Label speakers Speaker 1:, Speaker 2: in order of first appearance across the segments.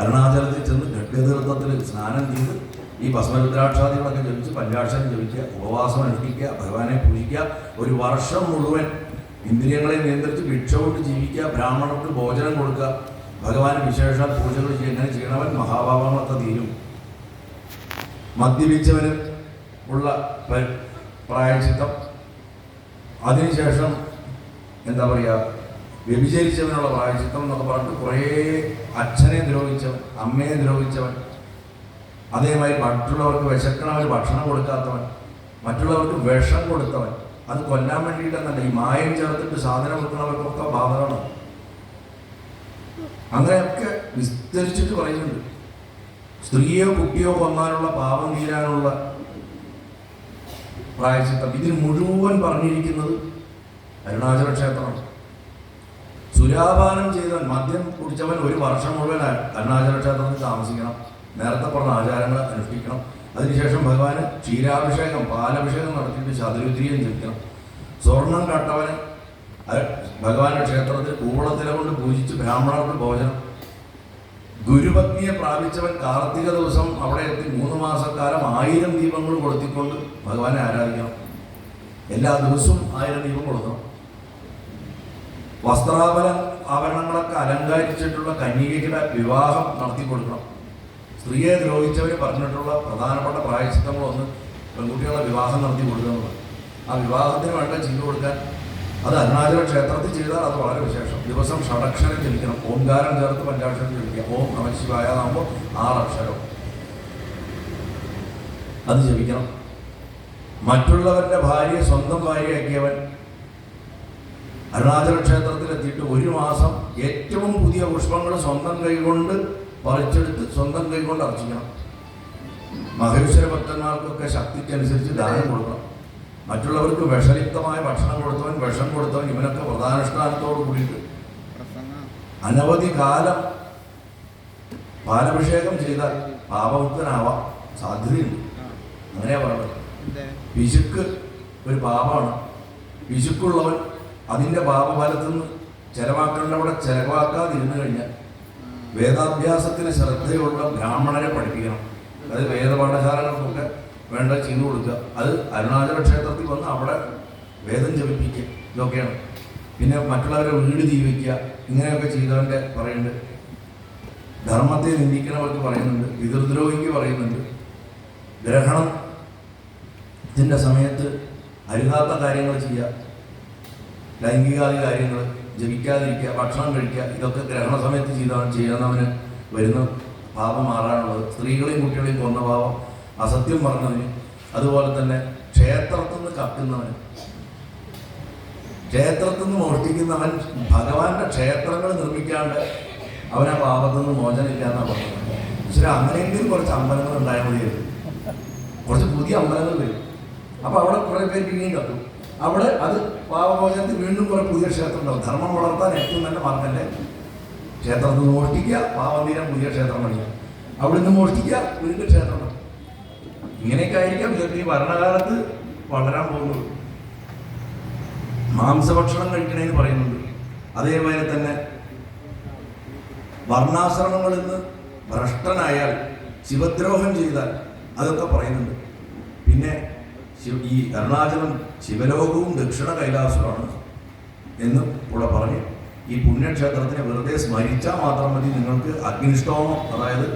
Speaker 1: അരുണാചലത്തിൽ ചെന്ന് ഗഡ്ഗതീർത്ഥത്തിൽ സ്നാനം ചെയ്ത് ഈ ഭസ്മരുദ്രാക്ഷാദികളൊക്കെ ജപിച്ച് പഞ്ചാക്ഷരം ജപിക്കുക ഉപവാസം അനുഷ്ഠിക്കുക ഭഗവാനെ പൂജിക്കുക. ഒരു വർഷം മുഴുവൻ ഇന്ദ്രിയങ്ങളെ നിയന്ത്രിച്ച് ഭിക്ഷ കൊണ്ട് ജീവിക്കുക ബ്രാഹ്മണർക്ക് ഭോജനം കൊടുക്കുക. ഭഗവാൻ വിശേഷ പൂജകൾ എങ്ങനെ ചെയ്യണവൻ മഹാഭാവങ്ങളൊക്കെ തീരും. മദ്യപിച്ചവന് ഉള്ള പ്രായചിത്തം അതിനുശേഷം എന്താ പറയുക വ്യഭിചരിച്ചവനുള്ള പ്രായചിത്തം എന്നൊക്കെ പറഞ്ഞിട്ട് കുറേ അച്ഛനെ ദ്രോഹിച്ചവൻ അമ്മയെ ദ്രോഹിച്ചവൻ അതേമായി മറ്റുള്ളവർക്ക് വിശക്കണവന് ഭക്ഷണം കൊടുക്കാത്തവൻ മറ്റുള്ളവർക്ക് വിഷം കൊടുത്തവൻ അത് കൊല്ലാൻ വേണ്ടിയിട്ടെന്നല്ല ഈ മായം ചേർത്തിട്ട് സാധനം കൊടുക്കുന്നവർക്കൊക്കെ ബാധകമാണ്. അങ്ങനെയൊക്കെ വിസ്തരിച്ചിട്ട് പറയുന്നുണ്ട്. സ്ത്രീയോ കുട്ടിയോ കൊന്നാനുള്ള പാപം തീരാനുള്ള പ്രായച്ചിത്തം. ഇതിന് മുഴുവൻ പറഞ്ഞിരിക്കുന്നത് അരുണാചല ക്ഷേത്രമാണ് സുരാപാനം ചെയ്തവൻ മദ്യം കുടിച്ചവൻ ഒരു വർഷം മുഴുവൻ അരുണാചല ക്ഷേത്രത്തിൽ താമസിക്കണം. നേരത്തെ പറഞ്ഞ ആചാരങ്ങൾ അനുഷ്ഠിക്കണം. അതിനുശേഷം ഭഗവാന് ക്ഷീരാഭിഷേകം പാലഭിഷേകം നടത്തിയിട്ട് ചതുരുദ്രിയും ജപിക്കണം. സ്വർണം കട്ടവന് ഭഗവാന്റെ ക്ഷേത്രത്തിൽ കൂവളത്തില കൊണ്ട് പൂജിച്ച് ബ്രാഹ്മണർക്ക് ഭോജനം. ഗുരുപത്നിയെ പ്രാപിച്ചവൻ കാർത്തിക ദിവസം അവിടെ എത്തി മൂന്ന് മാസക്കാലം ആയിരം ദീപങ്ങൾ കൊളുത്തിക്കൊണ്ട് ഭഗവാനെ ആരാധിക്കണം. എല്ലാ ദിവസവും ആയിരം ദീപം കൊടുക്കണം വസ്ത്രാഭര ആഭരണങ്ങളൊക്കെ അലങ്കരിച്ചിട്ടുള്ള കന്യകയുടെ വിവാഹം നടത്തി കൊടുക്കണം. സ്ത്രീയെ ദ്രോഹിച്ചവർ പറഞ്ഞിട്ടുള്ള പ്രധാനപ്പെട്ട പ്രായശ്ചിത്തങ്ങളൊന്ന് പെൺകുട്ടികളെ വിവാഹം നടത്തി കൊടുക്കുക എന്നുള്ളത് ആ വിവാഹത്തിന് വേണ്ട ചെയ്തു കൊടുക്കാൻ അത് അരുണാചല ക്ഷേത്രത്തിൽ ചെയ്താൽ അത് വളരെ വിശേഷം. ദിവസം ഷടക്ഷരം ജപിക്കണം. ഓംകാരം ചേർത്ത് പഞ്ചാക്ഷരം ജപിക്കുക. ഓം നമ ശിവായ ആകുമ്പോൾ ആറക്ഷരം അത് ജപിക്കണം. മറ്റുള്ളവരുടെ ഭാര്യയെ സ്വന്തം ഭാര്യയാക്കിയവൻ അരുണാചല ക്ഷേത്രത്തിലെത്തിയിട്ട് ഒരു മാസം ഏറ്റവും പുതിയ പുഷ്പങ്ങൾ സ്വന്തം കൈകൊണ്ട് പറിച്ചെടുത്ത് സ്വന്തം കൈകൊണ്ട് അർച്ചിക്കണം. മഹേശ്വര ഭക്തന്മാർക്കൊക്കെ ശക്തിക്കനുസരിച്ച് ദാനം കൊടുക്കണം. മറ്റുള്ളവർക്ക് വിഷലിപ്തമായ ഭക്ഷണം കൊടുത്തവൻ വിഷം കൊടുത്തവൻ ഇവനൊക്കെ പ്രധാനുഷ്ഠാനത്തോട് കൂടിയിട്ട്. അനവധി കാലം പാലഭിഷേകം ചെയ്താൽ പാപമുക്തനാവാം സാധ്യതയുണ്ട്. അങ്ങനെയാ പറയുന്നത്. പിശുക്ക് ഒരു പാപമാണ്. പിശുക്കുള്ളവൻ അതിന്റെ ഭാവഫലത്തിൽ നിന്ന് ചെലവാക്കേണ്ടവിടെ ചെലവാക്കാതിരുന്നു കഴിഞ്ഞാൽ വേദാഭ്യാസത്തിന് ശ്രദ്ധയുള്ള ബ്രാഹ്മണരെ പഠിപ്പിക്കണം. അത് വേദപാഠശാലകൾക്കൊക്കെ വേണ്ട ചെയ്തു കൊടുക്കുക. അത് അരുണാചല ക്ഷേത്രത്തിൽ വന്ന് അവിടെ വേദം ജപിപ്പിക്കുക. ഇതൊക്കെയാണ്. പിന്നെ മറ്റുള്ളവരെ വീട് ജീവിക്കുക. ഇങ്ങനെയൊക്കെ ചെയ്തവന്റെ പറയുന്നുണ്ട്. ധർമ്മത്തെ നിന്ദിക്കണവർക്ക് പറയുന്നുണ്ട്. പിതൃദ്രോഹിക്ക് പറയുന്നുണ്ട്. ഗ്രഹണത്തിന്റെ സമയത്ത് അരുതാത്ത കാര്യങ്ങൾ ചെയ്യുക. ലൈംഗികാദി കാര്യങ്ങൾ ജപിക്കാതിരിക്കുക ഭക്ഷണം കഴിക്കുക ഇതൊക്കെ ഗ്രഹണ സമയത്ത് ചെയ്താണ് ചെയ്യുന്നവന് വരുന്ന പാപം മാറാനുള്ളത്. സ്ത്രീകളെയും കുട്ടികളെയും കൊന്ന പാപം അസത്യം പറഞ്ഞവന് അതുപോലെ തന്നെ ക്ഷേത്രത്തിൽ നിന്ന് കക്കുന്നവന് ക്ഷേത്രത്തിൽ നിന്ന് മോഷ്ടിക്കുന്നവൻ ഭഗവാന്റെ ക്ഷേത്രങ്ങൾ നിർമ്മിക്കാണ്ട് അവനെ പാപത്തിൽ നിന്ന് മോചനമില്ല എന്നാണ് പറഞ്ഞത്. പക്ഷേ അങ്ങനെയെങ്കിലും കുറച്ച് അമ്പലങ്ങൾ ഉണ്ടായാൽ മതിയായിരുന്നു. കുറച്ച് പുതിയ അമ്പലങ്ങൾ വരും. അപ്പൊ അവിടെ കുറെ പേര് പിന്നെയും കത്തും. അവിടെ അത് പാപമോചനത്തിൽ വീണ്ടും കുറെ പുതിയ ക്ഷേത്രം ഉണ്ടാവും ധർമ്മം വളർത്താൻ ഏറ്റവും നല്ല മാർഗല്ലേ? ക്ഷേത്രത്തിൽ നിന്ന് മോഷ്ടിക്കുക പാവനീരം പുതിയ ക്ഷേത്രം പണിയുക. അവിടെ നിന്ന് മോഷ്ടിക്കുക വീണ്ടും ക്ഷേത്രം. ഇങ്ങനെയൊക്കെ ആയിരിക്കാം ഇതൊക്കെ ഈ ഭരണകാലത്ത് വളരാൻ പോകുന്നത്. മാംസഭക്ഷണം കഴിക്കണേന്ന് പറയുന്നുണ്ട്. അതേപോലെ തന്നെ വർണാശ്രമങ്ങളിൽ നിന്ന് ഭ്രഷ്ടനായാൽ ശിവദ്രോഹം ചെയ്താൽ അതൊക്കെ പറയുന്നുണ്ട്. പിന്നെ ഈ അരുണാചലം ശിവലോകവും ദക്ഷിണ കൈലാസമാണ് എന്നും കൂടെ പറഞ്ഞ് ഈ പുണ്യക്ഷേത്രത്തിനെ വെറുതെ സ്മരിച്ചാൽ മാത്രം മതി നിങ്ങൾക്ക് അഗ്നിഷ്ടോമം അതായത്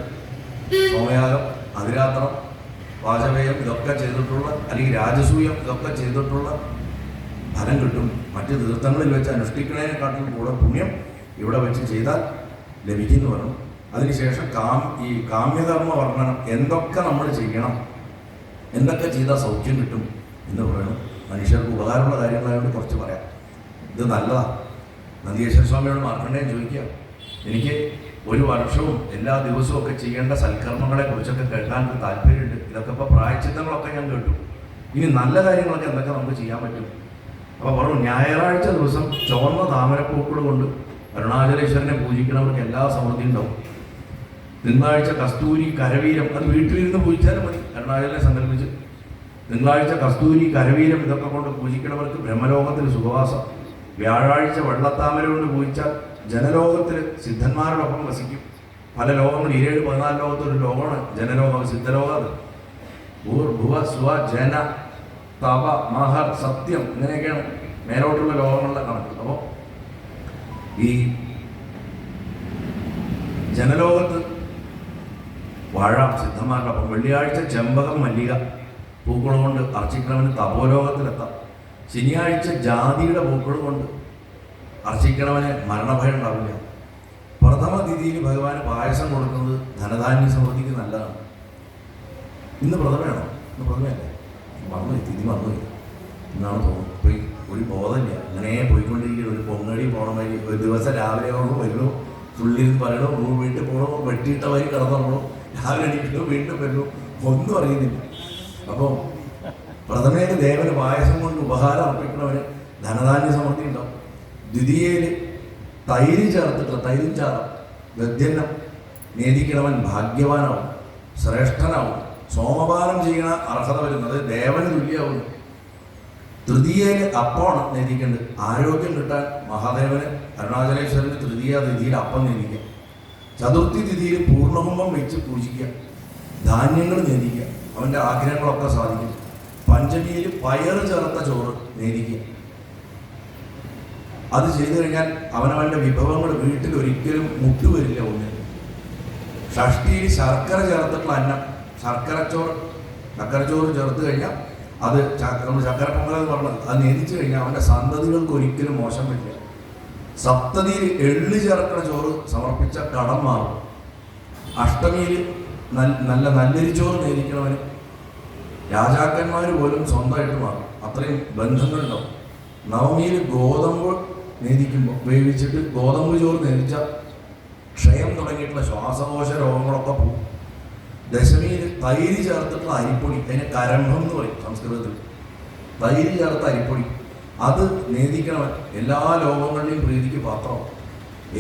Speaker 1: സോമയാഗം അതിരാത്രം വാചവേയം ഇതൊക്കെ ചെയ്തിട്ടുള്ള അല്ലെങ്കിൽ രാജസൂയം ഇതൊക്കെ ചെയ്തിട്ടുള്ള ഫലം കിട്ടും. മറ്റ് തീർത്ഥങ്ങളിൽ വെച്ച് അനുഷ്ഠിക്കുന്നതിനെക്കാട്ടിലും കൂടെ പുണ്യം ഇവിടെ വെച്ച് ചെയ്താൽ ലഭിക്കുന്നു പറഞ്ഞു. അതിനുശേഷം കാം ഈ കാമ്യകർമ്മ വർണനം എന്തൊക്കെ നമ്മൾ ചെയ്യണം എന്തൊക്കെ ചെയ്താൽ സൗഖ്യം കിട്ടും എന്ന് പറയുന്നു. മനുഷ്യർക്ക് ഉപകാരമുള്ള കാര്യങ്ങളായതുകൊണ്ട് കുറച്ച് പറയാം. ഇത് നല്ലതാണ് നന്ദിയേശ്വര സ്വാമിയോട് മാർക്കണ്ടേയും ചോദിക്കുക. എനിക്ക് ഒരു വർഷവും എല്ലാ ദിവസവും ഒക്കെ ചെയ്യേണ്ട സൽക്കർമ്മങ്ങളെ കുറിച്ചൊക്കെ കേൾക്കാൻ താല്പര്യമുണ്ട്. ഇതൊക്കെ ഇപ്പോൾ പ്രായച്ചിത്തങ്ങളൊക്കെ ഞാൻ കേട്ടു. ഇനി നല്ല കാര്യങ്ങളൊക്കെ എന്തൊക്കെ നമുക്ക് ചെയ്യാൻ പറ്റും? അപ്പോൾ പറഞ്ഞു ഞായറാഴ്ച ദിവസം ചുവന്ന താമരപ്പൂക്കൾ കൊണ്ട് അരുണാചലേശ്വരനെ പൂജിക്കുന്നവർക്ക് എല്ലാ സമൃദ്ധിയും ഉണ്ടാവും. തിങ്കളാഴ്ച കസ്തൂരി കരവീരം അത് വീട്ടിലിരുന്ന് പൂജിച്ചാലും മതി. അരുണാചലിനെ സങ്കല്പിച്ച് തിങ്കളാഴ്ച കസ്തൂരി കരവീരം ഇതൊക്കെ കൊണ്ട് പൂജിക്കുന്നവർക്ക് ബ്രഹ്മലോകത്തിൽ സുഖവാസം. വ്യാഴാഴ്ച വെള്ളത്താമര കൊണ്ട് പൂജിച്ചാൽ ജനലോകത്തിൽ സിദ്ധന്മാരോടൊപ്പം വസിക്കും. പല ലോകങ്ങൾ ഇരുപത് പതിനാല് ലോകത്തൊരു ലോകമാണ്. ജനലോകം സിദ്ധലോകം ഭൂർ ഭുവ സ്വ ജന തവ മഹർ സത്യം ഇങ്ങനെയൊക്കെയാണ് മേലോട്ടുള്ള ലോകങ്ങളുടെ കണക്ക്. അപ്പോൾ ഈ ജനലോകത്ത് വാഴാം സിദ്ധന്മാരുടെ അപ്പം വെള്ളിയാഴ്ച ചെമ്പകം മല്ലിക. പൂക്കൾ കൊണ്ട് അർച്ചിക്കണവന് തപോലോകത്തിലെത്താം. ശനിയാഴ്ച ജാതിയുടെ പൂക്കൾ കൊണ്ട് അർച്ചിക്കണവന് മരണഭയം ഉണ്ടാവില്ല. പ്രഥമ തിഥിയിൽ ഭഗവാന് പായസം കൊടുക്കുന്നത് ധനധാന്യ സമൃദ്ധിക്ക് നല്ലതാണ്. ഇന്ന് പ്രഥമയാണോ? ഇന്ന് പ്രഥമയല്ലേ? മറന്നുപോയി തിഥി മറന്നുപോയി എന്നാണ് തോന്നുന്നത്. പോയി ഒരു ബോധമില്ല അങ്ങനെ പോയിക്കൊണ്ടിരിക്കുന്ന ഒരു പൊങ്ങടി വഴി ഒരു ദിവസം രാവിലെ ആവുമ്പോൾ വരുന്നു. തുള്ളി പറയണോ. വീട്ടിൽ പോകണോ വെട്ടിയിട്ട വഴി കിടന്നുള്ളൂ രാവിലെ എണീക്കുന്നു വീണ്ടും വരുന്നു. ഒന്നും അറിയുന്നില്ല. അപ്പോൾ പ്രഥമയിൽ ദേവന് പായസം കൊണ്ട് ഉപഹാരം അർപ്പിക്കണവന് ധനധാന്യ സമൃദ്ധി ഉണ്ടാവും. ദ്വിതീയയിൽ തൈര് ചേർത്തിട്ടുള്ള തൈരും ചാറും ഗദ്യന്നം നേദിക്കണവൻ ഭാഗ്യവാനാവും ശ്രേഷ്ഠനാവും. സോമപാനം ചെയ്യണ അർഹത വരുന്നത് ദേവന് തുല്യമാവുന്നു തൃതീയയിൽ അപ്പമാണ് നേദിക്കേണ്ടത് ആരോഗ്യം കിട്ടാൻ മഹാദേവന് അരുണാചലേശ്വരന് തൃതീയ തിഥിയിൽ അപ്പം നേദിക്കുക ചതുർത്ഥി തിഥിയിൽ പൂർണകുംഭം വെച്ച് പൂജിക്കുക. ധാന്യങ്ങൾ നേദിക്കുക അവന്റെ ആഗ്രഹങ്ങളൊക്കെ സാധിക്കും. പഞ്ചമിയിൽ പയറ് ചേർത്ത ചോറ് നേരിക്കുക. അത് ചെയ്തു കഴിഞ്ഞാൽ അവനവന്റെ വിഭവങ്ങൾ വീട്ടിൽ ഒരിക്കലും മുട്ടുവരില്ല ഒന്നിൽ ഷഷ്ടിയിൽ ശർക്കര ചേർത്തിട്ടുള്ള അന്നം ശർക്കര ചോറ് ശർക്കര ചോറ് ചേർത്ത് കഴിഞ്ഞാൽ അത് നമ്മൾ ശർക്കര പൊങ്കൽ എന്ന് പറഞ്ഞത് അത് നേരിച്ച് കഴിഞ്ഞാൽ അവന്റെ സന്തതികൾക്ക് ഒരിക്കലും മോശം വരില്ല. സപ്തതിയിൽ എള്ള് ചേർക്കണ ചോറ് സമർപ്പിച്ച കടം മാറും. അഷ്ടമിയിൽ നല്ല നല്ലൊരു ചോറ് നേരിക്കണവന് രാജാക്കന്മാർ പോലും സ്വന്തമായിട്ട് മാറും. അത്രയും ബന്ധങ്ങളുണ്ടാവും. നവമിയിൽ ഗോതമ്പ് നേദിക്കുമ്പോൾ വേവിച്ചിട്ട് ഗോതമ്പ് ചോറ് നേദിച്ച ക്ഷയം തുടങ്ങിയിട്ടുള്ള ശ്വാസകോശ രോഗങ്ങളൊക്കെ പോകും ദശമിയിൽ തൈര് ചേർത്തിട്ടുള്ള അരിപ്പൊടി അതിനെ കരംഭം എന്ന് പറയും സംസ്കൃതത്തിൽ തൈര് ചേർത്ത അരിപ്പൊടി. അത് നേദിക്കണം എല്ലാ ലോകങ്ങളിലെയും പ്രീതിക്ക് പാത്രം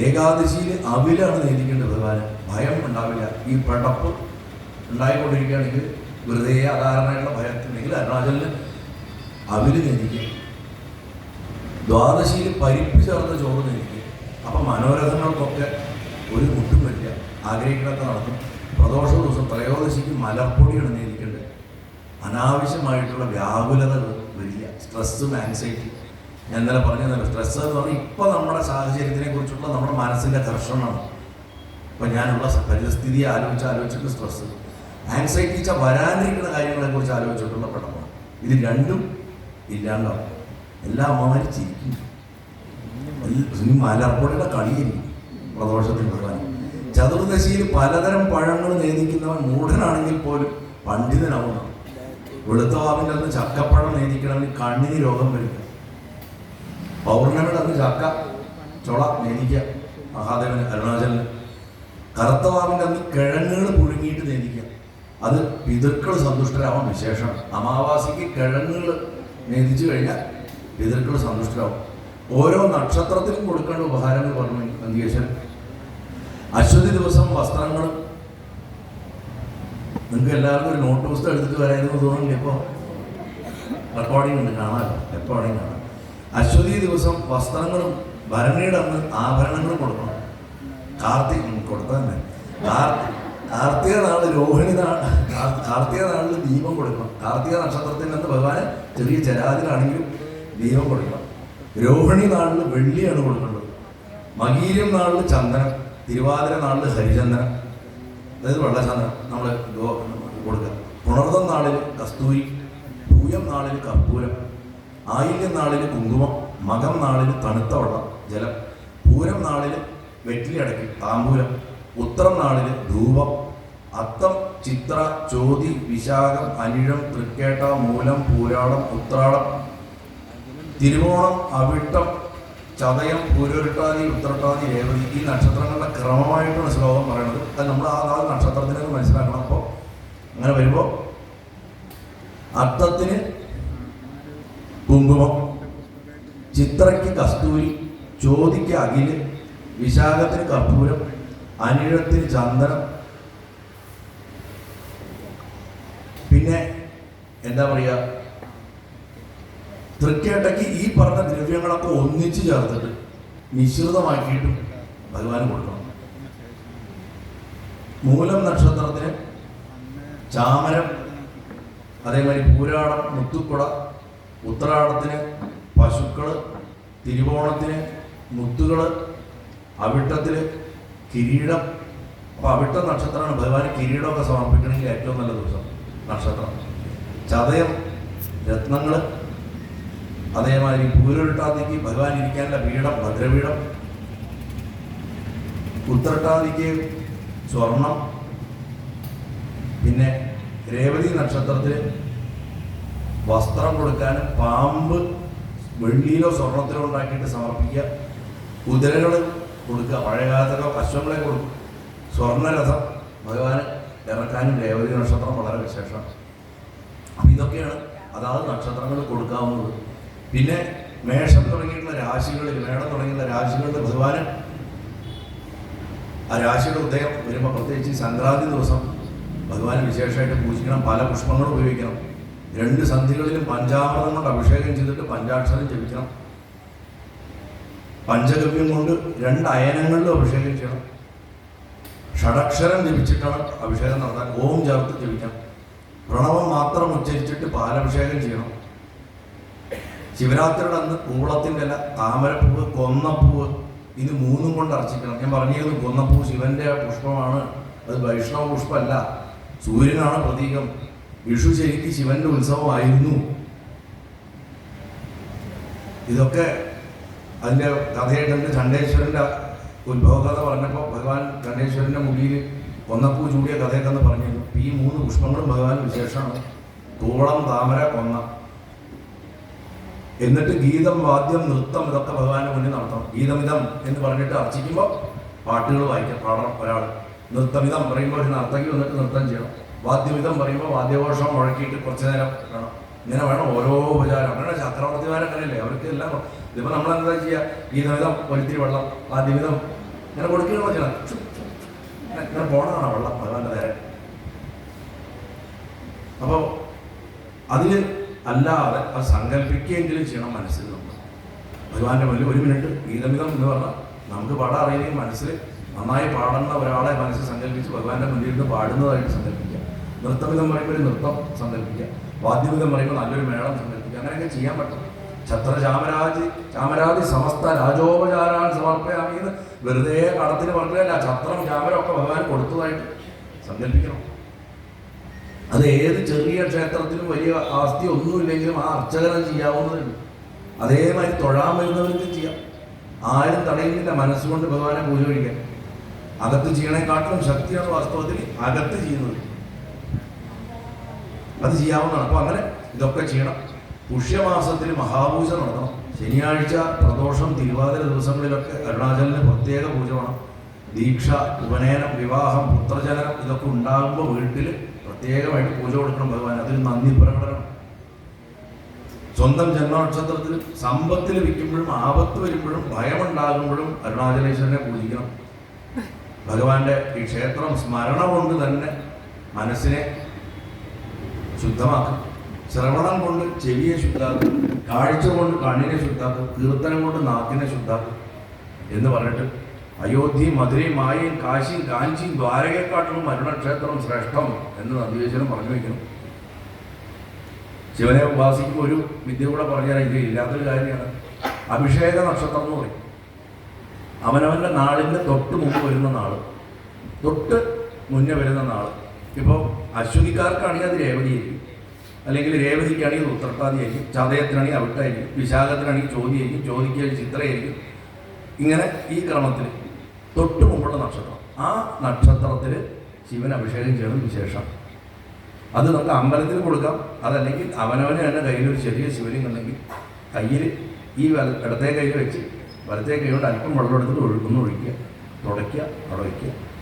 Speaker 1: ഏകാദശിയിൽ അവിലാണ് നേദിക്കേണ്ടത് ഭഗവാന് ഭയം ഉണ്ടാവില്ല. ഈ പടപ്പ് ഉണ്ടായിക്കൊണ്ടിരിക്കുകയാണെങ്കിൽ വെറുതെ അകാരണമായിട്ടുള്ള ഭയത്തിനെങ്കിൽ അരുണാചലിന് അവിൽ നേദിക്കുക ദ്വാദശിയിൽ പരിപ്പ് ചേർന്ന ചോറ് നേദിക്കുക അപ്പം മനോരഥങ്ങൾക്കൊക്കെ ഒരു മുട്ടും വരില്ല. ആഗ്രഹിക്കണൊക്കെ നടക്കും. പ്രദോഷ ദിവസം ത്രയോദശിക്ക് മലപ്പൊടിയാണ് നേദിക്കേണ്ടത് അനാവശ്യമായിട്ടുള്ള വ്യാകുലതകൾ വരില്ല. സ്ട്രെസ്സും ആൻസൈറ്റി ഞാൻ ഇന്നലെ പറഞ്ഞതല്ലോ സ്ട്രെസ് എന്ന് പറഞ്ഞാൽ ഇപ്പം നമ്മുടെ സാഹചര്യത്തിനെ കുറിച്ചുള്ള നമ്മുടെ മനസ്സിന്റെ ഘർഷണമാണ് ഇപ്പം ഞാനുള്ള പരിസ്ഥിതി ആലോചിച്ച് ആലോചിച്ചിട്ട് സ്ട്രെസ് ആൻസൈറ്റി വെച്ചാൽ വരാനിരിക്കുന്ന കാര്യങ്ങളെ കുറിച്ച് ആലോചിച്ചിട്ടുള്ള പെടമാണ് ഇത് രണ്ടും ഇല്ലാണ്ടാവും. എല്ലാ അമ്മമാരും ചിരിക്കും. മലർപ്പൊടിയുടെ കളിയായിരിക്കും പ്രദോഷത്തിൽ ഭഗവാൻ ചതുർദശിയിൽ പലതരം പഴങ്ങൾ നേദിക്കുന്നവൻ മൂഢനാണെങ്കിൽ പോലും പണ്ഡിതനാവുന്നു. വെളുത്തവാവിന്റെ അന്ന് ചക്കപ്പഴം നേദിക്കണമെങ്കിൽ കണ്ണിന് രോഗം വരിക പൗർണമിയുടെ അന്ന് ചാക്ക ചുള നേദിക്കുക മഹാദേവന് അരുണാചലിന് കറുത്തവാറിന്റെ അന്ന് കിഴങ്ങുകൾ പുഴുങ്ങിയിട്ട് നേദിക്കുക അത് പിതൃക്കൾ സന്തുഷ്ടരാവാൻ വിശേഷം. അമാവാസിക്ക് കിഴങ്ങുകൾ നേദിച്ചു കഴിഞ്ഞാൽ പിതൃക്കൾ സന്തുഷ്ടരാവും. ഓരോ നക്ഷത്രത്തിനും കൊടുക്കേണ്ട ഉപഹാരങ്ങൾ പറഞ്ഞു നന്ദികേശ്വരൻ അശ്വതി ദിവസം വസ്ത്രങ്ങൾ നിങ്ങൾക്ക് എല്ലാവർക്കും ഒരു നോട്ട് പുസ്തകം എടുത്തിട്ട് വരായിരുന്നു തോന്നുന്നില്ല ഇപ്പോൾ റെക്കോർഡിംഗ് ഉണ്ട് കാണാമല്ലോ. എപ്പോൾ കാണാം. അശ്വതി ദിവസം വസ്ത്രങ്ങളും ഭരണിയുടെ അന്ന് ആഭരണങ്ങളും കൊടുക്കണം. കാർത്തിക് കൊടുത്താൽ തന്നെ. കാർത്തിക നാൾ രോഹിണി നാൾ കാർ- കാർത്തിക നാളിൽ ദീപം കൊടുക്കണം. കാർത്തിക നക്ഷത്രത്തിൽ അന്ന് ഭഗവാൻ ചെറിയ ജലാതിലാണെങ്കിലും ദീപം കൊടുക്കണം. രോഹിണി നാളിൽ വെള്ളിയാണ് കൊടുക്കേണ്ടത്. മകീരം നാളിൽ ചന്ദനം തിരുവാതിര നാളിൽ ഹരിചന്ദനം. അതായത് വെള്ളചന്ദനം നമ്മൾ കൊടുക്കുക. പുണർദം നാളിൽ കസ്തൂരി പൂയം നാളിൽ കർപ്പൂരം. ആയില്യം നാളിൽ കുങ്കുമം മകം നാളിൽ തണുത്ത വെള്ളം ജലം പൂരം നാളിൽ വെറ്റിലി അടക്കി താമ്പൂരം ഉത്തരം നാളിൽ ധൂപം അത്തം ചിത്ര ചോതി വിശാഖം അനിഴം തൃക്കേട്ട മൂലം പൂരാടം ഉത്രാടം തിരുവോണം അവിട്ടം ചതയം പൂരുരുട്ടാതി ഉത്രട്ടാതി രേവതി ഈ നക്ഷത്രങ്ങളുടെ ക്രമമായിട്ടാണ് ശ്ലോകം പറയുന്നത്. അത് നമ്മൾ ആ ആ നക്ഷത്രത്തിനെ മനസ്സിലാക്കണം. അപ്പോൾ അങ്ങനെ വരുമ്പോൾ അത്തത്തിന് കുങ്കുമം ചിത്രയ്ക്ക് കസ്തൂരി ചോതിക്ക് അകിൽ വിശാഖത്തിന് കർപ്പൂരം അനിഴത്തിന് ചന്ദനം. പിന്നെ എന്താ പറയുക തൃക്കേട്ടയ്ക്ക് ഈ പറഞ്ഞ ദ്രവ്യങ്ങളൊക്കെ ഒന്നിച്ചു ചേർത്തിട്ട് മിശ്രിതമാക്കിയിട്ടും ഭഗവാൻ കൊടുക്കണം. മൂലം നക്ഷത്രത്തിന് ചാമരം അതേമാതിരി പൂരാടം മുത്തുക്കുട ഉത്തരാടത്തിന് പശുക്കൾ തിരുവോണത്തിന് മുത്തുകൾ അവിട്ടത്തിൽ കിരീടം. അപ്പോൾ അവിട്ട നക്ഷത്രമാണ് ഭഗവാൻ കിരീടമൊക്കെ സമർപ്പിക്കണമെങ്കിൽ ഏറ്റവും നല്ല ദിവസം നക്ഷത്രം. ചതയം രത്നങ്ങൾ അതേമാതിരി പൂരുരുട്ടാതിക്ക് ഭഗവാൻ ഇരിക്കാനുള്ള പീഠം ഭദ്രപീഠം. ഉത്തരട്ടാതിക്ക് സ്വർണം. പിന്നെ രേവതി നക്ഷത്രത്തിൽ വസ്ത്രം കൊടുക്കാൻ പാമ്പ് വെള്ളിയിലോ സ്വർണത്തിലോ ഉണ്ടാക്കിയിട്ട് സമർപ്പിക്കുക. കുതിരകൾ കൊടുക്കുക. പഴയകാലത്തിലോ അശ്വങ്ങളെ കൊടുക്കുക സ്വർണരഥം ഭഗവാന് ഇറക്കാനും രേവതി നക്ഷത്രം വളരെ വിശേഷം. അപ്പം ഇതൊക്കെയാണ് അതാത് നക്ഷത്രങ്ങൾ കൊടുക്കാവുന്നത്. പിന്നെ മേഷം തുടങ്ങിയിട്ടുള്ള രാശികളിൽ മേടം തുടങ്ങിയിട്ടുള്ള രാശികളിൽ ഭഗവാന് ആ രാശിയുടെ ഉദയം വരുമ്പോൾ പ്രത്യേകിച്ച് സംക്രാന്തി ദിവസം ഭഗവാൻ വിശേഷമായിട്ട് പൂജിക്കണം. പല പുഷ്പങ്ങളും ഉപയോഗിക്കണം. രണ്ട് സന്ധികളിലും പഞ്ചാമൃതം കൊണ്ട് അഭിഷേകം ചെയ്തിട്ട് പഞ്ചാക്ഷരം ജപിക്കണം. പഞ്ചഗവ്യം കൊണ്ട് രണ്ട് അയനങ്ങളിലും അഭിഷേകം ചെയ്യണം. ഷടക്ഷരം ജപിച്ചിട്ടാണ് അഭിഷേകം നടത്താൻ. ഓം ചേർത്ത് ജപിക്കണം. പ്രണവം മാത്രം ഉച്ചരിച്ചിട്ട് പാലഭിഷേകം ചെയ്യണം. ശിവരാത്രിയുടെ അന്ന് കൂളത്തിന്റെ ഇല താമരപ്പൂവ് കൊന്നപ്പൂവ് ഇത് മൂന്നും കൊണ്ട് അർച്ചിക്കണം. ഞാൻ പറഞ്ഞിരുന്നു കൊന്നപ്പൂ ശിവന്റെ പുഷ്പമാണ്. അത് വൈഷ്ണവ പുഷ്പമല്ല. സൂര്യനാണ് പ്രതീകം. വിഷു ശരിക്ക് ശിവന്റെ ഉത്സവമായിരുന്നു. ഇതൊക്കെ അതിന്റെ കഥയായിട്ടുണ്ട്. ചണ്ഡേശ്വരന്റെ ഉത്ഭവ കഥ പറഞ്ഞപ്പോൾ ഭഗവാൻ ചണ്ഡേശ്വരന്റെ മുടിയിൽ കൊന്നപ്പൂ ചൂടിയ കഥയൊക്കെ എന്ന് പറഞ്ഞിരുന്നു. ഈ മൂന്ന് പുഷ്പങ്ങളും ഭഗവാൻ വിശേഷമാണ്. കൂളം താമര കൊന്ന. എന്നിട്ട് ഗീതം വാദ്യം നൃത്തം ഇതൊക്കെ ഭഗവാന്റെ മുന്നിൽ നടത്തണം. ഗീതമിതം എന്ന് പറഞ്ഞിട്ട് അർച്ചിക്കുമ്പോൾ പാട്ടുകൾ വായിക്കാം പാടണം ഒരാൾ നൃത്തമിതം പറയുമ്പോൾ നർത്തകി വന്നിട്ട് നൃത്തം ചെയ്യണം. വാദ്യമിതം പറയുമ്പോൾ വാദ്യഘോഷം മുഴക്കിയിട്ട് കുറച്ചു നേരം വേണം. ഇങ്ങനെ വേണം ഓരോ ഉപചാരം. അങ്ങനെ ചക്രവർത്തിമാരങ്ങനെയല്ലേ അവർക്ക് എല്ലാം ഇതിപ്പോൾ നമ്മൾ എന്താ ചെയ്യുക ഗീതവിധം ഒരിത്തിരി വെള്ളം വാദ്യവിധം ഇങ്ങനെ കൊടുക്കുകയാണോ ചെയ്യണം ഇങ്ങനെ പോണതാണ് വെള്ളം ഭഗവാന്റെ നേരെ. അപ്പോൾ അതിൽ അല്ലാതെ അത് സങ്കല്പിക്കുകയെങ്കിലും ചെയ്യണം മനസ്സിൽ നമ്മൾ. ഭഗവാന്റെ മുന്നിൽ ഒരു മിനിറ്റ് ഗീതമിതം എന്ന് പറഞ്ഞാൽ നമുക്ക് പാടാൻ അറിയുകയും മനസ്സിൽ നന്നായി പാടുന്ന ഒരാളെ മനസ്സിൽ സങ്കല്പിച്ച് ഭഗവാന്റെ മുന്നിൽ നിന്ന് പാടുന്നതായിട്ട് സങ്കല്പിക്കുക എന്ന് പറയുമ്പോൾ നൃത്തം സങ്കല്പിക്കുക. എന്ന് പറയുമ്പോൾ നല്ലൊരു മേളം സങ്കല്പിക്കുക. അങ്ങനെയൊക്കെ ചെയ്യാൻ പറ്റും. ഛത്ര ചാമരാജി സമസ്ത രാജോപചാരാൻ സമർപ്പയാമി എന്ന് വെറുതെ കടത്തിന് പറഞ്ഞതല്ല ഛത്രം ചാമരം ഒക്കെ ഭഗവാൻ കൊടുത്തതായിട്ട് സങ്കല്പിക്കണം. അത് ഏത് ചെറിയ ക്ഷേത്രത്തിനും വലിയ ആസ്തി ഒന്നുമില്ലെങ്കിലും ആ അർച്ചകനം ചെയ്യാവുന്നതുണ്ട് അതേമാതിരി തൊഴാൻ വരുന്നവർക്കും ചെയ്യാം. ആരും തടയുന്നില്ല മനസ്സുകൊണ്ട് ഭഗവാനെ പൂജ കഴിക്കാൻ. അകത്ത് ചെയ്യണേക്കാട്ടിലും ശക്തിയാണ് വാസ്തവത്തിൽ അകത്ത് ചെയ്യുന്നത്. അത് ചെയ്യാവുന്നതാണ്. അപ്പോൾ അങ്ങനെ ഇതൊക്കെ ചെയ്യണം. പുഷ്യമാസത്തിൽ മഹാപൂജ നടത്തണം. ശനിയാഴ്ച പ്രദോഷം തിരുവാതിര ദിവസങ്ങളിലൊക്കെ അരുണാചലിന് പ്രത്യേക പൂജ വേണം. ദീക്ഷ ഉപനയനം വിവാഹം പുത്രജനനം ഇതൊക്കെ ഉണ്ടാകുമ്പോൾ വീട്ടിൽ പ്രത്യേകമായിട്ട് പൂജ കൊടുക്കണം ഭഗവാൻ അതിൽ നന്ദി പ്രകടനം. സ്വന്തം ജന്മനക്ഷത്രത്തിൽ സമ്പത്തിൽ വിൽക്കുമ്പോഴും ആപത്ത് വരുമ്പോഴും ഭയമുണ്ടാകുമ്പോഴും അരുണാചലേശ്വരനെ പൂജിക്കണം. ഭഗവാന്റെ ഈ ക്ഷേത്രം സ്മരണ കൊണ്ട് തന്നെ മനസ്സിനെ ശുദ്ധമാക്കും. ശ്രവണം കൊണ്ട് ചെവിയെ ശുദ്ധാക്കും കാഴ്ച കൊണ്ട് കണ്ണിനെ ശുദ്ധാക്കും കീർത്തനം കൊണ്ട് നാക്കിനെ ശുദ്ധാക്കും എന്ന് പറഞ്ഞിട്ട് അയോധ്യയും മധുരയും മായയും കാശിയും കാഞ്ചിയും ദ്വാരകയെക്കാട്ടിലും അരുണക്ഷേത്രം ശ്രേഷ്ഠം എന്ന് നന്ദിവേശ്വരം പറഞ്ഞു വയ്ക്കണം ശിവനെ ഉപാസിക്കുമ്പോൾ ഒരു വിദ്യ കൂടെ പറഞ്ഞാൽ ഇത് ഇല്ലാത്തൊരു കാര്യമാണ്. അഭിഷേക നക്ഷത്രം എന്ന് പറയും. അവനവന്റെ നാളിന്റെ തൊട്ട് മുമ്പ് വരുന്ന നാൾ തൊട്ട് മുന്നേ വരുന്ന നാൾ. ഇപ്പോൾ അശ്വതിക്കാർക്കാണെങ്കിൽ അത് രേവതിയായിരിക്കും. അല്ലെങ്കിൽ രേവതിക്കാണെങ്കിൽ ഉത്തർപ്പാതിയായിരിക്കും ചതയത്തിനാണെങ്കിൽ അവിട്ടായിരിക്കും വിശാഖത്തിനാണെങ്കിൽ ചോദ്യമായിരിക്കും ചോദിക്കുകയാണെങ്കിൽ ചിത്രയായിരിക്കും. ഇങ്ങനെ ഈ ക്രമത്തിൽ തൊട്ട് മുമ്പുള്ള നക്ഷത്രം. ആ നക്ഷത്രത്തിൽ ശിവൻ അഭിഷേകം ചെയ്യണം വിശേഷം. അത് നമുക്ക് അമ്പലത്തിൽ കൊടുക്കാം. അതല്ലെങ്കിൽ അവനവനെ തന്നെ കയ്യിലൊരു ചെറിയ ശിവലിംഗം ഉണ്ടെങ്കിൽ കയ്യിൽ ഈ വല ഇടത്തെ കയ്യിൽ വെച്ച് വലത്തെ കൈ കൊണ്ട് അല്പം വെള്ളം എടുത്തിട്ട് ഒഴുക്കുന്നു ഒഴിക്കുക തുടയ്ക്കുക അവിടെ വയ്ക്കുക.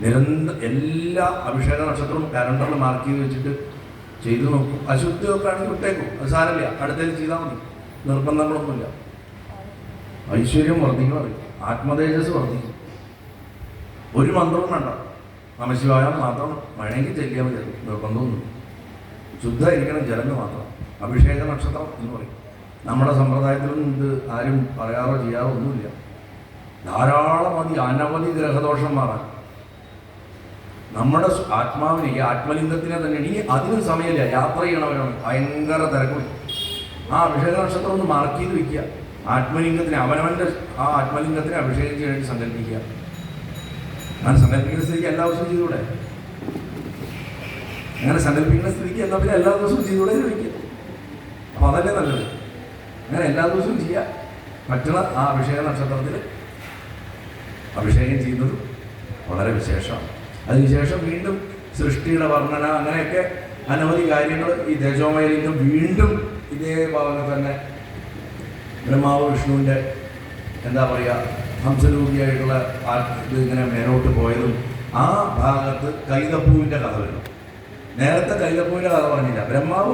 Speaker 1: നിരന്തര എല്ലാ അഭിഷേക നക്ഷത്രവും കലണ്ടറിൽ മാർക്ക് ചെയ്ത് വെച്ചിട്ട് ചെയ്തു നോക്കും. അശുദ്ധിയൊക്കെ ആണെങ്കിൽ വിട്ടേക്കും. അത് സാരമില്ല. അടുത്തേക്ക് ചെയ്താൽ മതി. നിർബന്ധങ്ങളൊന്നുമില്ല. ഐശ്വര്യം വർദ്ധിക്കും അറിയും ആത്മതേജസ് വർദ്ധിക്കും. ഒരു മന്ത്രവും വേണ്ട. നമശിവായ മാത്രം വേണമെങ്കിൽ ചെല്ലിയാൽ മതി നിർബന്ധമൊന്നും ശുദ്ധമായിരിക്കണം ജലങ്ങൾ മാത്രം. അഭിഷേക നക്ഷത്രം എന്ന് പറയും. നമ്മുടെ സമ്പ്രദായത്തിലൊന്നും ഇത് ആരും പറയാറോ ചെയ്യാറോ ഒന്നുമില്ല. ധാരാളം മതി അനവധി ഗ്രഹദോഷം മാറാൻ നമ്മുടെ ആത്മാവിനെ ഈ ആത്മലിംഗത്തിനെ തന്നെ ഇനി അതിനും സമയമില്ല. യാത്ര ചെയ്യണവരാണ്. ഭയങ്കര തിരക്കും. ആ അഭിഷേക നക്ഷത്രം ഒന്ന് മാർക്ക് ചെയ്ത് വെക്കുക. ആത്മലിംഗത്തിന് അവനവന്റെ ആ ആത്മലിംഗത്തിനെ അഭിഷേകം ചെയ്യാൻ വേണ്ടി സങ്കല്പിക്കുക. അങ്ങനെ സങ്കല്പിക്കുന്ന സ്ഥിതിക്ക് എല്ലാ ദിവസവും ചെയ്തുകൂടെ? അങ്ങനെ സങ്കല്പിക്കുന്ന സ്ഥിതിക്ക് എന്നാൽ പിന്നെ എല്ലാ ദിവസവും ചെയ്തുകൂടെ ചോദിക്കുക അപ്പോൾ അതല്ലേ നല്ലത്. അങ്ങനെ എല്ലാ ദിവസവും ചെയ്യുക. മറ്റുള്ള ആ അഭിഷേക നക്ഷത്രത്തിൽ അഭിഷേകം ചെയ്യുന്നത് വളരെ വിശേഷമാണ്. അതിനുശേഷം വീണ്ടും സൃഷ്ടിയുടെ വർണന അങ്ങനെയൊക്കെ അനവധി കാര്യങ്ങൾ ഈ തേജോമയലിംഗം വീണ്ടും ഇതേ ഭാഗത്ത് തന്നെ ബ്രഹ്മാവ് വിഷ്ണുവിന്റെ എന്താ പറയുക ഹംസരൂപിയായിട്ടുള്ള ആ ഇത് ഇങ്ങനെ മേലോട്ട് പോയതും ആ ഭാഗത്ത് കൈതപ്പൂവിന്റെ കഥ വരും. നേരത്തെ കൈതപ്പൂവിന്റെ കഥ പറഞ്ഞില്ല. ബ്രഹ്മാവ്